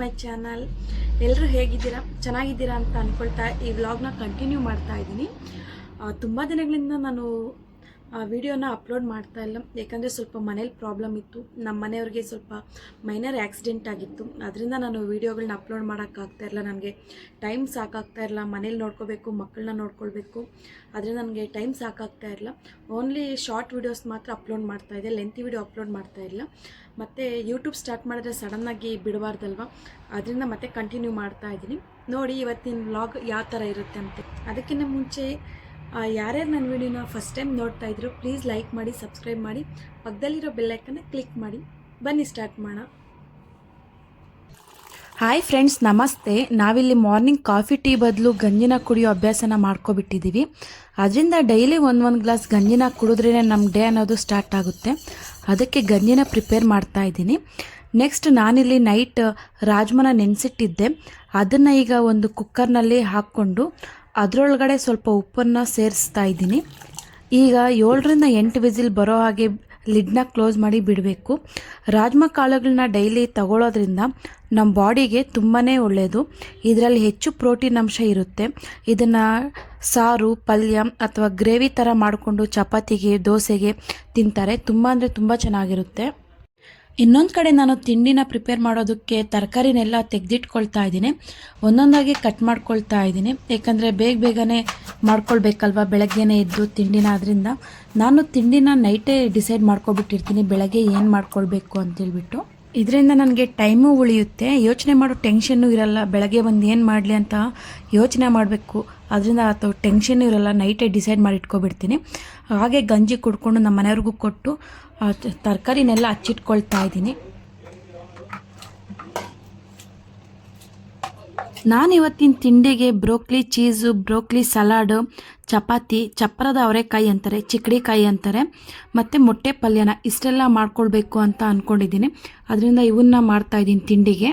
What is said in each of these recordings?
My channel. ಎಲ್ಲರೂ ಹೇಗಿದ್ದೀರಾ? ಚೆನ್ನಾಗಿದ್ದೀರಾ ಅಂತ ಅಂದ್ಕೊಳ್ತಾ ಈ ವ್ಲಾಗ್ನ ಕಂಟಿನ್ಯೂ ಮಾಡ್ತಾ ಇದ್ದೀನಿ. ತುಂಬ ದಿನಗಳಿಂದ ನಾನು ವಿಡಿಯೋನ ಅಪ್ಲೋಡ್ ಮಾಡ್ತಾ ಇಲ್ಲ. ಯಾಕಂದರೆ ಸ್ವಲ್ಪ ಮನೇಲಿ ಪ್ರಾಬ್ಲಮ್ ಇತ್ತು. ನಮ್ಮ ಮನೆಯವ್ರಿಗೆ ಸ್ವಲ್ಪ ಮೈನರ್ ಆ್ಯಕ್ಸಿಡೆಂಟ್ ಆಗಿತ್ತು. ಅದರಿಂದ ನಾನು ವೀಡಿಯೋಗಳನ್ನ ಅಪ್ಲೋಡ್ ಮಾಡೋಕ್ಕಾಗ್ತಾ ಇರಲ್ಲ ನನಗೆ ಟೈಮ್ ಸಾಕಾಗ್ತಾ ಇರಲಿಲ್ಲ. ಮನೇಲಿ ನೋಡ್ಕೋಬೇಕು ಮಕ್ಕಳನ್ನ ನೋಡ್ಕೊಳ್ಬೇಕು. ಅದರಿಂದ ನನಗೆ ಟೈಮ್ ಸಾಕಾಗ್ತಾ ಇರಲ್ಲ ಓನ್ಲಿ ಶಾರ್ಟ್ ವೀಡಿಯೋಸ್ ಮಾತ್ರ ಅಪ್ಲೋಡ್ ಮಾಡ್ತಾ ಇದ್ದೆ. ಲೆಂತಿ ವಿಡಿಯೋ ಅಪ್ಲೋಡ್ ಮಾಡ್ತಾ ಇಲ್ಲ ಮತ್ತು ಯೂಟ್ಯೂಬ್ ಸ್ಟಾರ್ಟ್ ಮಾಡಿದ್ರೆ ಸಡನ್ನಾಗಿ ಬಿಡಬಾರ್ದಲ್ವ? ಅದರಿಂದ ಮತ್ತೆ ಕಂಟಿನ್ಯೂ ಮಾಡ್ತಾ ಇದ್ದೀನಿ. ನೋಡಿ ಇವತ್ತಿನ ವ್ಲಾಗ್ ಯಾವ ಥರ ಇರುತ್ತೆ ಅಂತ. ಅದಕ್ಕಿಂತ ಮುಂಚೆ ಆ, ಯಾರ್ಯಾರು ನನ್ನ ವಿಡಿಯೋನ ಫಸ್ಟ್ ಟೈಮ್ ನೋಡ್ತಾ ಇದ್ರು ಪ್ಲೀಸ್ ಲೈಕ್ ಮಾಡಿ ಸಬ್ಸ್ಕ್ರೈಬ್ ಮಾಡಿ, ಪಕ್ಕದಲ್ಲಿರೋ ಬೆಲ್ಲೈಕನ್ನ ಕ್ಲಿಕ್ ಮಾಡಿ. ಬನ್ನಿ ಸ್ಟಾರ್ಟ್ ಮಾಡೋಣ. ಹಾಯ್ ಫ್ರೆಂಡ್ಸ್ ನಮಸ್ತೆ. ನಾವಿಲ್ಲಿ ಮಾರ್ನಿಂಗ್ ಕಾಫಿ ಟೀ ಬದಲು ಗಂಜಿನ ಕುಡಿಯೋ ಅಭ್ಯಾಸನ ಮಾಡ್ಕೊಬಿಟ್ಟಿದ್ದೀವಿ ಅದರಿಂದ ಡೈಲಿ ಒಂದು ಒಂದು ಗ್ಲಾಸ್ ಗಂಜಿನ ಕುಡಿದ್ರೇ ನಮ್ಮ ಡೇ ಅನ್ನೋದು ಸ್ಟಾರ್ಟ್ ಆಗುತ್ತೆ. ಅದಕ್ಕೆ ಗಂಜಿನ ಪ್ರಿಪೇರ್ ಮಾಡ್ತಾ ಇದ್ದೀನಿ. ನೆಕ್ಸ್ಟ್ ನಾನಿಲ್ಲಿ ನೈಟ್ ರಾಜ್ಮನ ನೆನೆಸಿಟ್ಟಿದ್ದೆ. ಅದನ್ನು ಈಗ ಒಂದು ಕುಕ್ಕರ್ನಲ್ಲಿ ಹಾಕ್ಕೊಂಡು ಅದರೊಳಗಡೆ ಸ್ವಲ್ಪ ಉಪ್ಪನ್ನು ಸೇರಿಸ್ತಾ ಇದ್ದೀನಿ. ಈಗ ಏಳರಿಂದ ಎಂಟು ವಿಸಿಲ್ ಬರೋ ಹಾಗೆ ಲಿಡ್ನ ಕ್ಲೋಸ್ ಮಾಡಿ ಬಿಡಬೇಕು. ರಾಜ್ಮಾ ಕಾಳುಗಳನ್ನ ಡೈಲಿ ತಗೊಳ್ಳೋದ್ರಿಂದ ನಮ್ಮ ಬಾಡಿಗೆ ತುಂಬಾ ಒಳ್ಳೆಯದು ಇದರಲ್ಲಿ ಹೆಚ್ಚು ಪ್ರೋಟೀನ್ ಅಂಶ ಇರುತ್ತೆ. ಇದನ್ನು ಸಾರು, ಪಲ್ಯ ಅಥವಾ ಗ್ರೇವಿ ಥರ ಮಾಡಿಕೊಂಡು ಚಪಾತಿಗೆ, ದೋಸೆಗೆ ತಿಂತಾರೆ. ತುಂಬ ಅಂದರೆ ತುಂಬ ಚೆನ್ನಾಗಿರುತ್ತೆ. ಇನ್ನೊಂದು ಕಡೆ ನಾನು ತಿಂಡಿನ ಪ್ರಿಪೇರ್ ಮಾಡೋದಕ್ಕೆ ತರಕಾರಿನೆಲ್ಲ ತೆಗೆದಿಟ್ಕೊಳ್ತಾ ಇದ್ದೀನಿ. ಒಂದೊಂದಾಗಿ ಕಟ್ ಮಾಡ್ಕೊಳ್ತಾ ಇದ್ದೀನಿ. ಏಕೆಂದರೆ ಬೇಗ ಬೇಗನೆ ಮಾಡ್ಕೊಳ್ಬೇಕಲ್ವ? ಬೆಳಗ್ಗೆನೇ ಎದ್ದು ತಿಂಡಿನ ಅದರಿಂದ ನಾನು ತಿಂಡಿನ ನೈಟೇ ಡಿಸೈಡ್ ಮಾಡ್ಕೊಬಿಟ್ಟಿರ್ತೀನಿ, ಬೆಳಗ್ಗೆ ಏನು ಮಾಡ್ಕೊಳ್ಬೇಕು ಅಂತೇಳ್ಬಿಟ್ಟು. ಇದರಿಂದ ನನಗೆ ಟೈಮು ಉಳಿಯುತ್ತೆ. ಯೋಚನೆ ಮಾಡೋ ಟೆನ್ಷನ್ನು ಇರಲ್ಲ. ಬೆಳಗ್ಗೆ ಬಂದು ಏನು ಮಾಡಲಿ ಅಂತ ಯೋಚನೆ ಮಾಡಬೇಕು. ಅದರಿಂದ ಅಥವಾ ಟೆನ್ಷನ್ ಇರೋಲ್ಲ ನೈಟೇ ಡಿಸೈಡ್ ಮಾಡಿ ಇಟ್ಕೊಬಿಡ್ತೀನಿ. ಹಾಗೆ ಗಂಜಿ ಕುಡ್ಕೊಂಡು ನಮ್ಮ ಮನೆಯವ್ರಿಗೂ ಕೊಟ್ಟು ತರಕಾರಿನೆಲ್ಲ ಹಚ್ಚಿಟ್ಕೊಳ್ತಾ ಇದ್ದೀನಿ. ನಾನು ಇವತ್ತಿನ ತಿಂಡಿಗೆ ಬ್ರೋಕ್ಲಿ ಚೀಸು, ಬ್ರೋಕ್ಲಿ ಸಲಾಡ್, ಚಪಾತಿ, ಚಪ್ಪರದ ಅವರೆಕಾಯಿ ಅಂತಾರೆ ಚಿಕ್ಕಡಿಕಾಯಿ ಅಂತಾರೆ, ಮತ್ತು ಮೊಟ್ಟೆ ಪಲ್ಯನ ಇಷ್ಟೆಲ್ಲ ಮಾಡ್ಕೊಳ್ಬೇಕು ಅಂತ ಅಂದ್ಕೊಂಡಿದ್ದೀನಿ ಅದರಿಂದ ಇವನ್ನ ಮಾಡ್ತಾಯಿದ್ದೀನಿ ತಿಂಡಿಗೆ.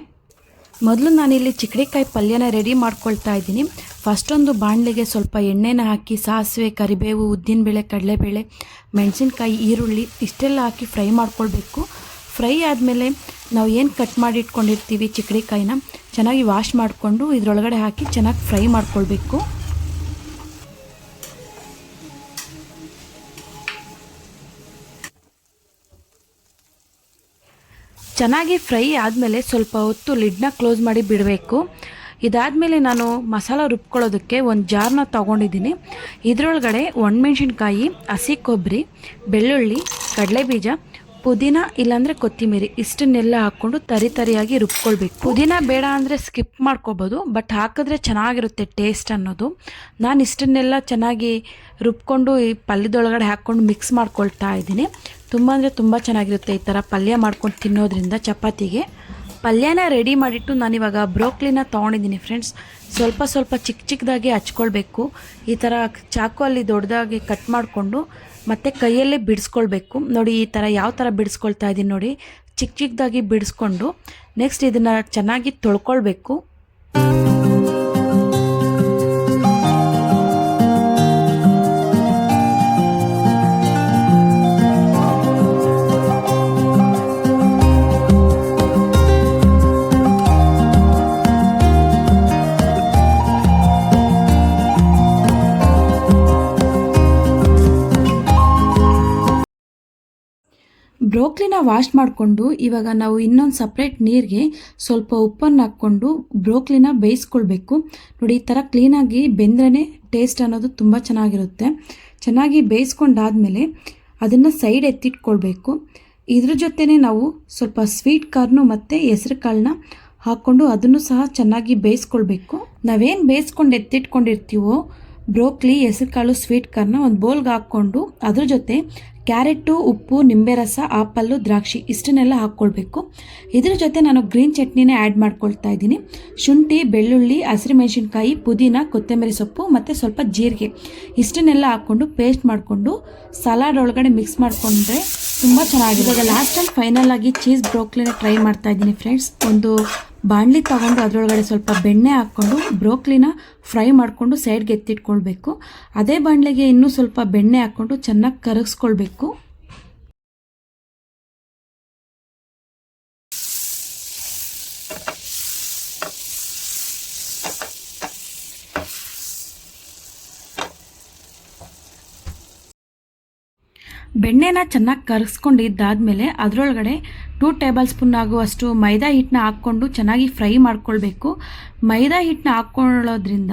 ಮೊದಲು ನಾನಿಲ್ಲಿ ಚಿಕ್ಕಡಿಕಾಯಿ ಪಲ್ಯನ ರೆಡಿ ಮಾಡ್ಕೊಳ್ತಾ ಇದ್ದೀನಿ. ಫಸ್ಟೊಂದು ಬಾಣಲೆಗೆ ಸ್ವಲ್ಪ ಎಣ್ಣೆನ ಹಾಕಿ ಸಾಸಿವೆ, ಕರಿಬೇವು ಉದ್ದಿನಬೇಳೆ ಕಡಲೆಬೇಳೆ, ಮೆಣಸಿನ್ಕಾಯಿ, ಈರುಳ್ಳಿ ಇಷ್ಟೆಲ್ಲ ಹಾಕಿ ಫ್ರೈ ಮಾಡ್ಕೊಳ್ಬೇಕು. ಫ್ರೈ ಆದಮೇಲೆ ನಾವು ಏನು ಕಟ್ ಮಾಡಿ ಇಟ್ಕೊಂಡಿರ್ತೀವಿ ಚಿಕ್ಕಡಿಕಾಯಿನ ಚೆನ್ನಾಗಿ ವಾಶ್ ಮಾಡಿಕೊಂಡು ಇದರೊಳಗಡೆ ಹಾಕಿ ಚೆನ್ನಾಗಿ ಫ್ರೈ ಮಾಡ್ಕೊಳ್ಬೇಕು. ಚೆನ್ನಾಗಿ ಫ್ರೈ ಆದಮೇಲೆ ಸ್ವಲ್ಪ ಹೊತ್ತು ಲಿಡ್ನ ಕ್ಲೋಸ್ ಮಾಡಿ ಬಿಡಬೇಕು. ಇದಾದಮೇಲೆ ನಾನು ಮಸಾಲ ರುಬ್ಕೊಳ್ಳೋದಕ್ಕೆ ಒಂದು ಜಾರ್ನ ತೊಗೊಂಡಿದ್ದೀನಿ. ಇದರೊಳಗಡೆ ಒಣಮೆಣ್ಸಿನ್ಕಾಯಿ, ಹಸಿ ಕೊಬ್ಬರಿ ಬೆಳ್ಳುಳ್ಳಿ, ಕಡಲೆಬೀಜ, ಪುದೀನ ಇಲ್ಲಾಂದರೆ ಕೊತ್ತಿಮೀರಿ ಇಷ್ಟನ್ನೆಲ್ಲ ಹಾಕ್ಕೊಂಡು ತರಿ ತರಿಯಾಗಿ ರುಬ್ಕೊಳ್ಬೇಕು. ಪುದೀನ ಬೇಡ ಅಂದರೆ ಸ್ಕಿಪ್ ಮಾಡ್ಕೋಬೋದು, ಬಟ್ ಹಾಕಿದ್ರೆ ಚೆನ್ನಾಗಿರುತ್ತೆ ಟೇಸ್ಟ್ ಅನ್ನೋದು. ನಾನು ಇಷ್ಟನ್ನೆಲ್ಲ ಚೆನ್ನಾಗಿ ರುಬ್ಕೊಂಡು ಈ ಪಲ್ಯದೊಳಗಡೆ ಹಾಕ್ಕೊಂಡು ಮಿಕ್ಸ್ ಮಾಡ್ಕೊಳ್ತಾ ಇದ್ದೀನಿ. ತುಂಬ ಅಂದರೆ ತುಂಬ ಚೆನ್ನಾಗಿರುತ್ತೆ ಈ ಥರ ಪಲ್ಯ ಮಾಡ್ಕೊಂಡು ತಿನ್ನೋದ್ರಿಂದ ಚಪಾತಿಗೆ. ಪಲ್ಯನ ರೆಡಿ ಮಾಡಿಟ್ಟು ನಾನಿವಾಗ ಬ್ರೋಕ್ಲಿನ ತೊಗೊಂಡಿದ್ದೀನಿ ಫ್ರೆಂಡ್ಸ್ ಸ್ವಲ್ಪ ಸ್ವಲ್ಪ ಚಿಕ್ಕ ಚಿಕ್ಕದಾಗಿ ಹಚ್ಕೊಳ್ಬೇಕು. ಈ ಥರ ಚಾಕು ಅಲ್ಲಿ ದೊಡ್ಡದಾಗಿ ಕಟ್ ಮಾಡಿಕೊಂಡು ಮತ್ತು ಕೈಯಲ್ಲೇ ಬಿಡಿಸ್ಕೊಳ್ಬೇಕು. ನೋಡಿ, ಈ ಥರ ಯಾವ ಥರ ಬಿಡಿಸ್ಕೊಳ್ತಾ ಇದ್ದೀನಿ ನೋಡಿ. ಚಿಕ್ಕ ಚಿಕ್ಕದಾಗಿ ಬಿಡಿಸ್ಕೊಂಡು ನೆಕ್ಸ್ಟ್ ಇದನ್ನು ಚೆನ್ನಾಗಿ ತೊಳ್ಕೊಳ್ಬೇಕು. ಬ್ರೋಕ್ಲಿನ ವಾಶ್ ಮಾಡಿಕೊಂಡು ಇವಾಗ ನಾವು ಇನ್ನೊಂದು ಸಪ್ರೇಟ್ ನೀರಿಗೆ ಸ್ವಲ್ಪ ಉಪ್ಪನ್ನು ಹಾಕ್ಕೊಂಡು ಬ್ರೋಕ್ಲಿನ ಬೇಯಿಸ್ಕೊಳ್ಬೇಕು. ನೋಡಿ, ಈ ಥರ ಕ್ಲೀನಾಗಿ ಬೆಂದ್ರೇ ಟೇಸ್ಟ್ ಅನ್ನೋದು ತುಂಬ ಚೆನ್ನಾಗಿರುತ್ತೆ. ಚೆನ್ನಾಗಿ ಬೇಯಿಸ್ಕೊಂಡಾದಮೇಲೆ ಅದನ್ನು ಸೈಡ್ ಎತ್ತಿಟ್ಕೊಳ್ಬೇಕು. ಇದ್ರ ಜೊತೆನೇ ನಾವು ಸ್ವಲ್ಪ ಸ್ವೀಟ್ ಕಾರ್ನು ಮತ್ತು ಹೆಸ್ರು ಕಾಳನ್ನ ಹಾಕ್ಕೊಂಡು ಅದನ್ನು ಸಹ ಚೆನ್ನಾಗಿ ಬೇಯಿಸ್ಕೊಳ್ಬೇಕು. ನಾವೇನು ಬೇಯಿಸ್ಕೊಂಡು ಎತ್ತಿಟ್ಕೊಂಡಿರ್ತೀವೋ ಬ್ರೋಕ್ಲಿ, ಹೆಸರುಕಾಳು, ಸ್ವೀಟ್ ಕಾರ್ನ ಒಂದು ಬೌಲ್ಗೆ ಹಾಕ್ಕೊಂಡು ಅದ್ರ ಜೊತೆ ಕ್ಯಾರೆಟು, ಉಪ್ಪು, ನಿಂಬೆ ರಸ, ಆಪಲ್ಲು, ದ್ರಾಕ್ಷಿ ಇಷ್ಟನ್ನೆಲ್ಲ ಹಾಕ್ಕೊಳ್ಬೇಕು. ಇದ್ರ ಜೊತೆ ನಾನು ಗ್ರೀನ್ ಚಟ್ನಿನೇ ಆ್ಯಡ್ ಮಾಡ್ಕೊಳ್ತಾ ಇದ್ದೀನಿ. ಶುಂಠಿ, ಬೆಳ್ಳುಳ್ಳಿ, ಹಸಿರು ಮೆಣಸಿನ್ಕಾಯಿ, ಪುದೀನ, ಕೊತ್ತಂಬರಿ ಸೊಪ್ಪು ಮತ್ತು ಸ್ವಲ್ಪ ಜೀರಿಗೆ. ಇಷ್ಟನ್ನೆಲ್ಲ ಹಾಕ್ಕೊಂಡು ಪೇಸ್ಟ್ ಮಾಡಿಕೊಂಡು ಸಲಾಡ್ ಒಳಗಡೆ ಮಿಕ್ಸ್ ಮಾಡಿಕೊಂಡ್ರೆ ತುಂಬ ಚೆನ್ನಾಗಿದೆ. ಇವಾಗ ಲಾಸ್ಟ್ ಟೈಮ್ ಫೈನಲ್ ಆಗಿ ಚೀಸ್ ಬ್ರೋಕ್ಲಿನ ಟ್ರೈ ಮಾಡ್ತಾ ಇದ್ದೀನಿ ಫ್ರೆಂಡ್ಸ್ ಒಂದು ಬಾಣಲಿ ತಗೊಂಡು ಅದರೊಳಗಡೆ ಸ್ವಲ್ಪ ಬೆಣ್ಣೆ ಹಾಕ್ಕೊಂಡು ಬ್ರೋಕ್ಲಿನ ಫ್ರೈ ಮಾಡಿಕೊಂಡು ಸೈಡ್ಗೆ ಎತ್ತಿಟ್ಕೊಳ್ಬೇಕು. ಅದೇ ಬಾಣಲೆಗೆ ಇನ್ನೂ ಸ್ವಲ್ಪ ಬೆಣ್ಣೆ ಹಾಕ್ಕೊಂಡು ಚೆನ್ನಾಗಿ ಕರಗಿಸ್ಕೊಳ್ಬೇಕು. ಬೆಣ್ಣೆನ ಚೆನ್ನಾಗಿ ಕರಗಿಸ್ಕೊಂಡಿದ್ದಾದಮೇಲೆ ಅದರೊಳಗಡೆ ಟೂ ಟೇಬಲ್ ಸ್ಪೂನ್ ಆಗುವಷ್ಟು ಮೈದಾ ಹಿಟ್ಟನ್ನ ಹಾಕ್ಕೊಂಡು ಚೆನ್ನಾಗಿ ಫ್ರೈ ಮಾಡ್ಕೊಳ್ಬೇಕು. ಮೈದಾ ಹಿಟ್ಟನ್ನ ಹಾಕ್ಕೊಳ್ಳೋದ್ರಿಂದ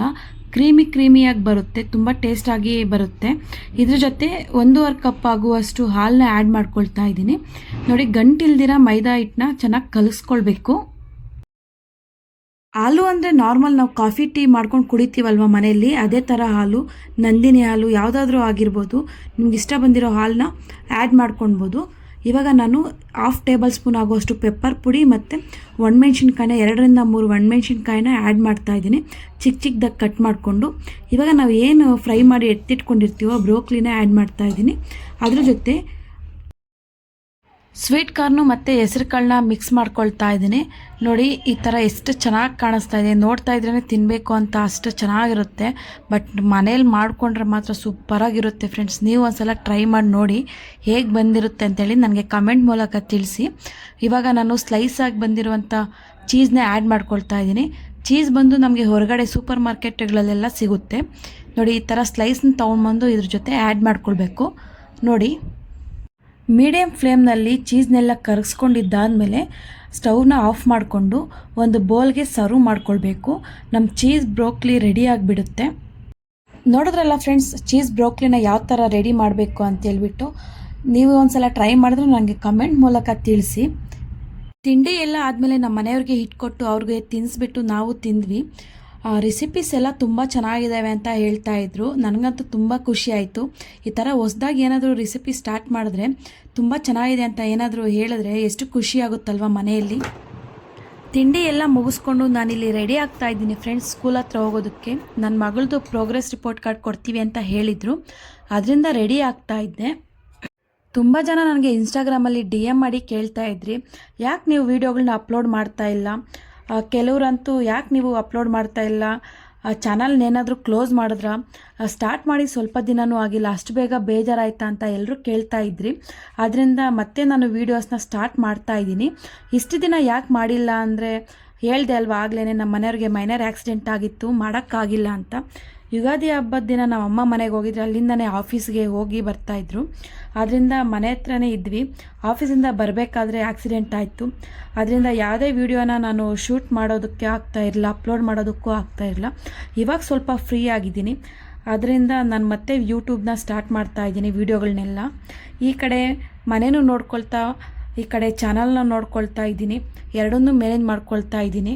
ಕ್ರೀಮಿ ಕ್ರೀಮಿಯಾಗಿ ಬರುತ್ತೆ, ತುಂಬ ಟೇಸ್ಟಾಗಿ ಬರುತ್ತೆ. ಇದ್ರ ಜೊತೆ ಒಂದೂವರೆ ಕಪ್ ಆಗುವಷ್ಟು ಹಾಲನ್ನ ಆ್ಯಡ್ ಮಾಡ್ಕೊಳ್ತಾ ಇದ್ದೀನಿ. ನೋಡಿ ಗಂಟಿಲ್ದಿರ ಮೈದಾ ಹಿಟ್ಟನ್ನ ಚೆನ್ನಾಗಿ ಕಲಿಸ್ಕೊಳ್ಬೇಕು. ಹಾಲು ಅಂದರೆ ನಾರ್ಮಲ್ ನಾವು ಕಾಫಿ ಟೀ ಮಾಡ್ಕೊಂಡು ಕುಡಿತೀವಲ್ವ ಮನೆಯಲ್ಲಿ? ಅದೇ ಥರ ಹಾಲು, ನಂದಿನಿ ಹಾಲು ಯಾವುದಾದ್ರೂ ಆಗಿರ್ಬೋದು. ನಿಮ್ಗೆ ಇಷ್ಟ ಬಂದಿರೋ ಹಾಲನ್ನ ಆ್ಯಡ್ ಮಾಡ್ಕೊಳ್ಬೋದು ಇವಾಗ ನಾನು ಹಾಫ್ ಟೇಬಲ್ ಸ್ಪೂನ್ ಆಗುವಷ್ಟು ಪೆಪ್ಪರ್ ಪುಡಿ ಮತ್ತು ಒಣಮೆಣ್ಸಿನ್ಕಾಯಿನ, ಎರಡರಿಂದ ಮೂರು ಒಣಮೆಣ್ಸಿನ್ಕಾಯಿನ ಆ್ಯಡ್ ಮಾಡ್ತಾ ಇದ್ದೀನಿ. ಚಿಕ್ಕ ಚಿಕ್ಕದಾಗಿ ಕಟ್ ಮಾಡಿಕೊಂಡು. ಇವಾಗ ನಾವು ಏನು ಫ್ರೈ ಮಾಡಿ ಎತ್ತಿಟ್ಕೊಂಡಿರ್ತೀವೋ ಬ್ರೋಕ್ಲಿನ ಆ್ಯಡ್ ಮಾಡ್ತಾ ಇದ್ದೀನಿ. ಅದ್ರ ಜೊತೆ ಸ್ವೀಟ್ ಕಾರ್ನು ಮತ್ತು ಹೆಸ್ರು ಕಾಳನ್ನ ಮಿಕ್ಸ್ ಮಾಡ್ಕೊಳ್ತಾ ಇದ್ದೀನಿ. ನೋಡಿ, ಈ ಥರ ಎಷ್ಟು ಚೆನ್ನಾಗಿ ಕಾಣಿಸ್ತಾ ಇದೆ. ನೋಡ್ತಾ ಇದ್ರೇ ತಿನ್ನಬೇಕು ಅಂತ ಅಷ್ಟು ಚೆನ್ನಾಗಿರುತ್ತೆ. ಬಟ್ ಮನೇಲಿ ಮಾಡಿಕೊಂಡ್ರೆ ಮಾತ್ರ ಸೂಪರಾಗಿರುತ್ತೆ ಫ್ರೆಂಡ್ಸ್ ನೀವು ಒಂದ್ಸಲ ಟ್ರೈ ಮಾಡಿ ನೋಡಿ ಹೇಗೆ ಬಂದಿರುತ್ತೆ ಅಂತೇಳಿ ನನಗೆ ಕಮೆಂಟ್ ಮೂಲಕ ತಿಳಿಸಿ. ಇವಾಗ ನಾನು ಸ್ಲೈಸ್ ಆಗಿ ಬಂದಿರುವಂಥ ಚೀಸ್ನ ಆ್ಯಡ್ ಮಾಡ್ಕೊಳ್ತಾ ಇದ್ದೀನಿ. ಚೀಸ್ ಬಂದು ನಮಗೆ ಹೊರಗಡೆ ಸೂಪರ್ ಮಾರ್ಕೆಟ್ಗಳಲ್ಲೆಲ್ಲ ಸಿಗುತ್ತೆ. ನೋಡಿ, ಈ ಥರ ಸ್ಲೈಸ್ನ ತೊಗೊಂಡ್ಬಂದು ಇದ್ರ ಜೊತೆ ಆ್ಯಡ್ ಮಾಡ್ಕೊಳ್ಬೇಕು. ನೋಡಿ. ಮೀಡಿಯಮ್ ಫ್ಲೇಮ್ನಲ್ಲಿ ಚೀಸ್ನೆಲ್ಲ ಕರಗಿಸ್ಕೊಂಡಿದ್ದಾದಮೇಲೆ ಸ್ಟವ್ನ ಆಫ್ ಮಾಡಿಕೊಂಡು ಒಂದು ಬೌಲ್ಗೆ ಸರ್ವ್ ಮಾಡ್ಕೊಳ್ಬೇಕು. ನಮ್ಮ ಚೀಸ್ ಬ್ರೋಕ್ಲಿ ರೆಡಿ ಆಗಿಬಿಡುತ್ತೆ. ನೋಡಿದ್ರಲ್ಲ ಫ್ರೆಂಡ್ಸ್, ಚೀಸ್ ಬ್ರೋಕ್ಲಿನ ಯಾವ ಥರ ರೆಡಿ ಮಾಡಬೇಕು ಅಂತೇಳ್ಬಿಟ್ಟು ನೀವು ಒಂದ್ಸಲ ಟ್ರೈ ಮಾಡಿದ್ರೆ ನನಗೆ ಕಮೆಂಟ್ ಮೂಲಕ ತಿಳಿಸಿ. ತಿಂಡಿ ಎಲ್ಲ ಆದಮೇಲೆ ನಮ್ಮ ಮನೆಯವ್ರಿಗೆ ಹಿಟ್ಕೊಟ್ಟು ಅವ್ರಿಗೆ ತಿನ್ನಿಸ್ಬಿಟ್ಟು ನಾವು ತಿಂದ್ವಿ. ರೆಸಿಪೀಸ್ ಎಲ್ಲ ತುಂಬ ಚೆನ್ನಾಗಿದ್ದಾವೆ ಅಂತ ಹೇಳ್ತಾ ಇದ್ರು. ನನಗಂತೂ ತುಂಬ ಖುಷಿ ಆಯಿತು. ಈ ಥರ ಹೊಸ್ದಾಗಿ ಏನಾದರೂ ರೆಸಿಪಿ ಸ್ಟಾರ್ಟ್ ಮಾಡಿದ್ರೆ ತುಂಬ ಚೆನ್ನಾಗಿದೆ ಅಂತ ಏನಾದರೂ ಹೇಳಿದ್ರೆ ಎಷ್ಟು ಖುಷಿ ಆಗುತ್ತಲ್ವ ಮನೆಯಲ್ಲಿ? ತಿಂಡಿ ಎಲ್ಲ ಮುಗಿಸ್ಕೊಂಡು ನಾನಿಲ್ಲಿ ರೆಡಿ ಆಗ್ತಾ ಇದ್ದೀನಿ ಫ್ರೆಂಡ್ಸ್ ಸ್ಕೂಲ್ ಹತ್ರ ಹೋಗೋದಕ್ಕೆ. ನನ್ನ ಮಗಳದು ಪ್ರೋಗ್ರೆಸ್ ರಿಪೋರ್ಟ್ ಕಾರ್ಡ್ ಕೊಡ್ತೀವಿ ಅಂತ ಹೇಳಿದರು. ಅದರಿಂದ ರೆಡಿ ಆಗ್ತಾ ಇದ್ದೆ. ತುಂಬ ಜನ ನನಗೆ ಇನ್ಸ್ಟಾಗ್ರಾಮಲ್ಲಿ ಡಿ ಎಂ ಮಾಡಿ ಕೇಳ್ತಾ ಇದ್ರಿ. ಯಾಕೆ ನೀವು ವೀಡಿಯೋಗಳನ್ನ ಅಪ್ಲೋಡ್ ಮಾಡ್ತಾ ಇಲ್ಲ? ಕೆಲವ್ರಂತೂ ಯಾಕೆ ನೀವು ಅಪ್ಲೋಡ್ ಮಾಡ್ತಾ ಇಲ್ಲ? ಚಾನಲ್ನ ಏನಾದರೂ ಕ್ಲೋಸ್ ಮಾಡಿದ್ರ? ಸ್ಟಾರ್ಟ್ ಮಾಡಿ ಸ್ವಲ್ಪ ದಿನವೂ ಆಗಿಲ್ಲ, ಅಷ್ಟು ಬೇಗ ಬೇಜಾರಾಯ್ತಾ ಅಂತ ಎಲ್ಲರೂ ಕೇಳ್ತಾ ಇದ್ರಿ. ಆದ್ದರಿಂದ ಮತ್ತೆ ನಾನು ವೀಡಿಯೋಸ್ನ ಸ್ಟಾರ್ಟ್ ಮಾಡ್ತಾ ಇದ್ದೀನಿ. ಇಷ್ಟು ದಿನ ಯಾಕೆ ಮಾಡಿಲ್ಲ ಅಂದರೆ ಹೇಳ್ದೆ ಅಲ್ವಾ ಆಗಲೇ ನಮ್ಮ ಮನೆಯವ್ರಿಗೆ ಮೈನರ್ ಆಕ್ಸಿಡೆಂಟ್ ಆಗಿತ್ತು, ಮಾಡೋಕ್ಕಾಗಿಲ್ಲ ಅಂತ. ಯುಗಾದಿ ಹಬ್ಬದ ದಿನ ನಮ್ಮ ಅಮ್ಮ ಮನೆಗೆ ಹೋಗಿದ್ರೆ ಅಲ್ಲಿಂದನೇ ಆಫೀಸ್ಗೆ ಹೋಗಿ ಬರ್ತಾಯಿದ್ರು ಆದ್ದರಿಂದ ಮನೆ ಹತ್ರನೇ ಇದ್ವಿ. ಆಫೀಸಿಂದ ಬರಬೇಕಾದ್ರೆ ಆಕ್ಸಿಡೆಂಟ್ ಆಯಿತು. ಅದರಿಂದ ಯಾವುದೇ ವೀಡಿಯೋನ ನಾನು ಶೂಟ್ ಮಾಡೋದಕ್ಕೆ ಆಗ್ತಾ ಇರಲಿಲ್ಲ, ಅಪ್ಲೋಡ್ ಮಾಡೋದಕ್ಕೂ ಆಗ್ತಾ ಇರಲಿಲ್ಲ. ಇವಾಗ ಸ್ವಲ್ಪ ಫ್ರೀ ಆಗಿದ್ದೀನಿ. ಅದರಿಂದ ನಾನು ಮತ್ತೆ ಯೂಟ್ಯೂಬ್ನ ಸ್ಟಾರ್ಟ್ ಮಾಡ್ತಾ ಇದ್ದೀನಿ ವೀಡಿಯೋಗಳನ್ನೆಲ್ಲ ಈ ಕಡೆ ಮನೇನೂ ನೋಡ್ಕೊಳ್ತಾ, ಈ ಕಡೆ ಚಾನಲ್ನ ನೋಡ್ಕೊಳ್ತಾ ಇದ್ದೀನಿ. ಎರಡನ್ನೂ ಮ್ಯಾನೇಜ್ ಮಾಡ್ಕೊಳ್ತಾ ಇದ್ದೀನಿ.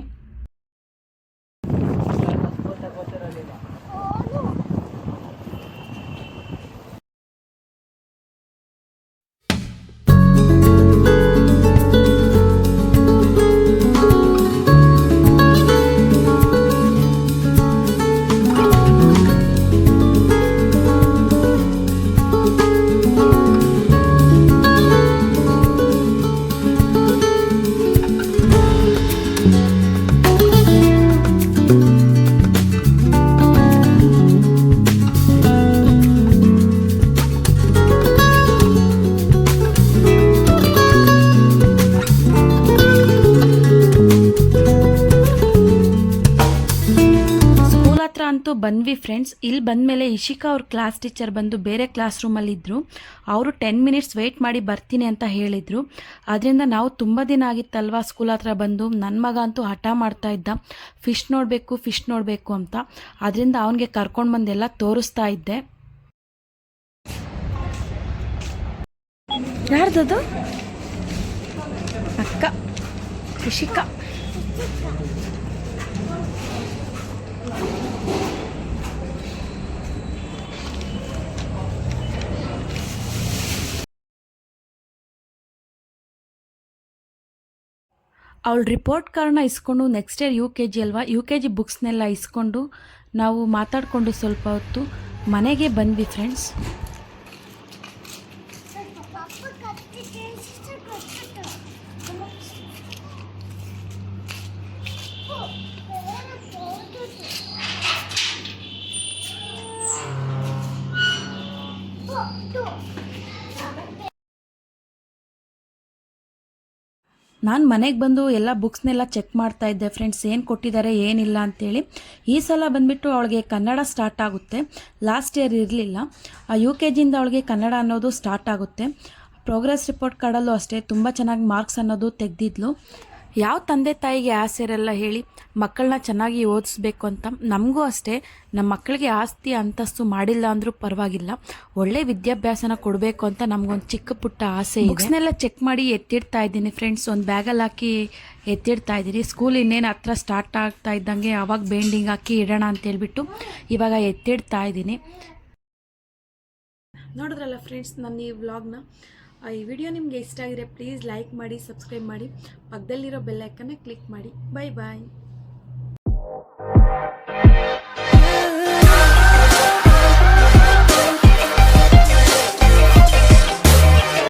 ಅಂತೂ ಬಂದ್ವಿ ಫ್ರೆಂಡ್ಸ್ ಇಲ್ಲಿ ಬಂದಮೇಲೆ ಇಶಿಕಾ ಅವ್ರ ಕ್ಲಾಸ್ ಟೀಚರ್ ಬಂದು ಬೇರೆ ಕ್ಲಾಸ್ ರೂಮಲ್ಲಿದ್ದರು ಅವರು ಟೆನ್ ಮಿನಿಟ್ಸ್ ವೆಯ್ಟ್ ಮಾಡಿ ಬರ್ತೀನಿ ಅಂತ ಹೇಳಿದರು. ಅದರಿಂದ ನಾವು ತುಂಬ ದಿನ ಆಗಿತ್ತಲ್ವಾ ಸ್ಕೂಲ್ ಹತ್ರ ಬಂದು. ನನ್ನ ಮಗ ಅಂತೂ ಹಠ ಮಾಡ್ತಾ ಇದ್ದ. ಫಿಶ್ ನೋಡಬೇಕು ಫಿಶ್ ನೋಡಬೇಕು ಅಂತ. ಅದರಿಂದ ಅವನಿಗೆ ಕರ್ಕೊಂಡು ಬಂದೆಲ್ಲ ತೋರಿಸ್ತಾ ಇದ್ದೆ. ಯಾರ್ದದು? ಅಕ್ಕ. ಇಶಿಕಾ. ಅವಳ ರಿಪೋರ್ಟ್ ಕಾರ್ಡ್ನ ಇಸ್ಕೊಂಡು next year U K G ಅಲ್ವಾ? ಯು ಕೆ ಜಿ ಬುಕ್ಸ್ನೆಲ್ಲ ಇಸ್ಕೊಂಡು ನಾವು ಮಾತಾಡಿಕೊಂಡು ಸ್ವಲ್ಪ ಹೊತ್ತು ಮನೆಗೆ ಬಂದ್ವಿ ಫ್ರೆಂಡ್ಸ್ ನಾನು ಮನೆಗೆ ಬಂದು ಎಲ್ಲ ಬುಕ್ಸ್ನೆಲ್ಲ ಚೆಕ್ ಮಾಡ್ತಾ ಇದ್ದೆ, ಫ್ರೆಂಡ್ಸ್ ಏನು ಕೊಟ್ಟಿದ್ದಾರೆ ಏನಿಲ್ಲ ಅಂತೇಳಿ. ಈ ಸಲ ಬಂದುಬಿಟ್ಟು ಅವಳಿಗೆ ಕನ್ನಡ ಸ್ಟಾರ್ಟ್ ಆಗುತ್ತೆ. ಲಾಸ್ಟ್ ಇಯರ್ ಇರಲಿಲ್ಲ. ಯು ಕೆ ಜಿಯಿಂದ ಅವಳಿಗೆ ಕನ್ನಡ ಅನ್ನೋದು ಸ್ಟಾರ್ಟ್ ಆಗುತ್ತೆ. ಪ್ರೋಗ್ರೆಸ್ ರಿಪೋರ್ಟ್ ಕಾರ್ಡಲ್ಲೂ ಅಷ್ಟೇ, ತುಂಬ ಚೆನ್ನಾಗಿ ಮಾರ್ಕ್ಸ್ ಅನ್ನೋದು ತೆಗೆದಿದ್ಲು. ಯಾವ ತಂದೆ ತಾಯಿಗೆ ಆಸೆ ಇರಲ್ಲ ಹೇಳಿ ಮಕ್ಕಳನ್ನ ಚೆನ್ನಾಗಿ ಓದಿಸ್ಬೇಕು ಅಂತ ನಮಗೂ ಅಷ್ಟೇ. ನಮ್ಮ ಮಕ್ಕಳಿಗೆ ಆಸ್ತಿ ಅಂತಸ್ತು ಮಾಡಿಲ್ಲ ಅಂದರೂ ಪರವಾಗಿಲ್ಲ. ಒಳ್ಳೆ ವಿದ್ಯಾಭ್ಯಾಸನ ಕೊಡಬೇಕು ಅಂತ ನಮಗೊಂದು ಚಿಕ್ಕ ಪುಟ್ಟ ಆಸೆ ಬುಕ್ಸ್ನೆಲ್ಲ ಚೆಕ್ ಮಾಡಿ ಎತ್ತಿಡ್ತಾ ಇದ್ದೀನಿ ಫ್ರೆಂಡ್ಸ್ ಒಂದು ಬ್ಯಾಗಲ್ಲಿ ಹಾಕಿ ಎತ್ತಿಡ್ತಾ ಇದ್ದೀನಿ. ಸ್ಕೂಲ್ ಇನ್ನೇನು ಹತ್ರ ಸ್ಟಾರ್ಟ್ ಆಗ್ತಾ ಇದ್ದಂಗೆ ಆವಾಗ ಬೇಂಡಿಂಗ್ ಹಾಕಿ ಇಡೋಣ ಅಂತ ಹೇಳ್ಬಿಟ್ಟು ಇವಾಗ ಎತ್ತಿಡ್ತಾ ಇದ್ದೀನಿ. ನೋಡಿದ್ರಲ್ಲ ಫ್ರೆಂಡ್ಸ್ ನನ್ನ ಈ ವ್ಲಾಗ್ನ ಈ ವಿಡಿಯೋ ನಿಮಗೆ ಇಷ್ಟ ಆಗಿದೆ ಪ್ಲೀಸ್ ಲೈಕ್ ಮಾಡಿ ಸಬ್ಸ್ಕ್ರೈಬ್ ಮಾಡಿ, ಪಕ್ಕದಲ್ಲಿರೋ ಬೆಲ್ಲೈಕನ್ನ ಕ್ಲಿಕ್ ಮಾಡಿ. ಬಾಯ್ ಬಾಯ್